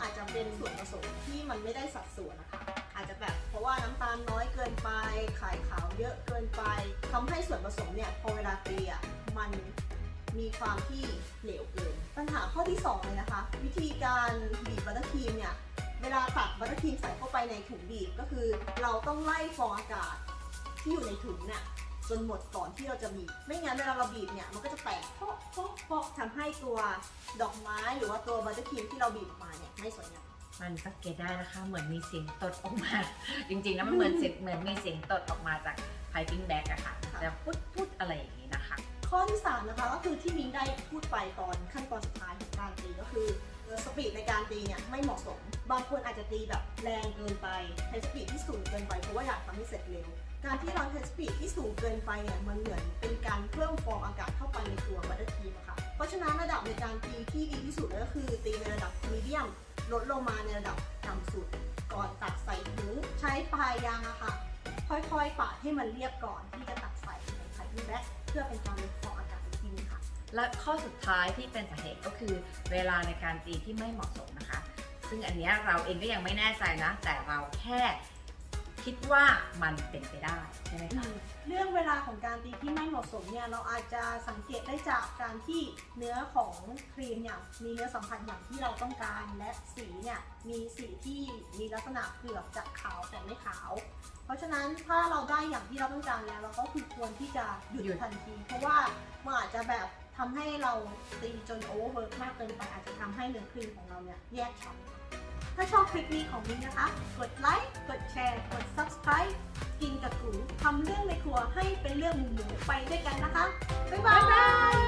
อาจจะเป็นส่วนผสมที่มันไม่ได้สัดส่วนนะคะ อาจจะแบบเพราะว่าน้ำตาลน้อยเกินไป ไข่ขาวเยอะเกินไปทำให้ส่วนผสมเนี่ยพอเวลาตีอะมันมีความที่เหลวเกิน ปัญหาข้อที่สองเลยนะคะ วิธีการบีบบัตเตอร์ครีมเนี่ย เวลาตักบัตเตอร์ครีมใส่เข้าไปในถุงบีบก็คือ เราต้องไล่ฟองอากาศที่อยู่ในถุงเนี่ยจนหมดก่อนที่เราจะบีบ ไม่งั้นเวลาเราบีบเนี่ยมันก็จะแตกาะเพาะทำให้ตัวดอกไม้หรือว่าตัวบัตเตอร์ครีมที่เราบีบออกมาเนี่ยไม่สวยงามมันสังเกตได้นะคะเหมือนมีเสียงตดออกมา จริงๆแล้วมันเหมือนเสียงเหมือนมีเสียงตดออกมาจากไพปิ้งแบ็กอะค่ะค่ะจะพุดพุดอะไรอย่างนี้นะคะ ข้อที่สามนะคะก็คือที่มิ้งได้พูดไปตอนขั้นตอนสุดท้ายของการตีก็คือเอ่อสปีดในการตีเนี่ยไม่เหมาะสม บางคนอาจจะตีแบบแรงเกินไปใช้สปีดที่สูงเกินไปเพราะว่าอยากทำให้เสร็จเร็ว การที่เราใช้สปีดที่สูงเกินไปเนี่ยมันเหมือนเป็นการเพิ่มฟองอากาศเข้าไปในตัว ดับในการตีที่ดีที่สุดก็คือตีในระดับมีเดียมลดลงมาในระดับต่ำสุด ก่อนตักใส่ถุงใช้ปลายยางอะค่ะ ค่อยๆปาดให้มันเรียบก่อนที่จะตักใส่ในไข่ที่แบ็คเพื่อเป็นการลดฟองอากาศอีกทีนึงค่ะ และข้อสุดท้ายที่เป็นสาเหตุก็คือ เวลาในการตีที่ไม่เหมาะสมนะคะ ซึ่งอันเนี้ยเราเองก็ยังไม่แน่ใจนะ แต่เราแค่คิดว่ามันเป็นไปได้ใช่ไหมคะ เวลาของการตีที่ไม่เหมาะสมเนี่ยเราอาจจะสังเกตได้จากการที่เนื้อของครีมเนี่ยมีเนื้อสัมผัสอย่างที่เราต้องการ และสีเนี่ยมีสีที่มีลักษณะเกือบจะขาวแต่ไม่ขาว เพราะฉะนั้นถ้าเราได้อย่างที่เราต้องการแล้ว เราก็คือควรที่จะหยุดยดทันที เพราะว่ามันอาจจะแบบทำให้เราตีจนโอเวอร์เวิร์กมากเกินไปอาจจะทำให้เนื้อครีมของเราเนี่ยแยกชั้น ถ้าชอบคลิปนี้ของมิ้นนะคะ กดไลค์กดแชร์ กด subscribe กินกับกูทำเรื่องในครัวให้เป็นเรื่องหมูไปด้วยกันนะคะ บ๊ายบาย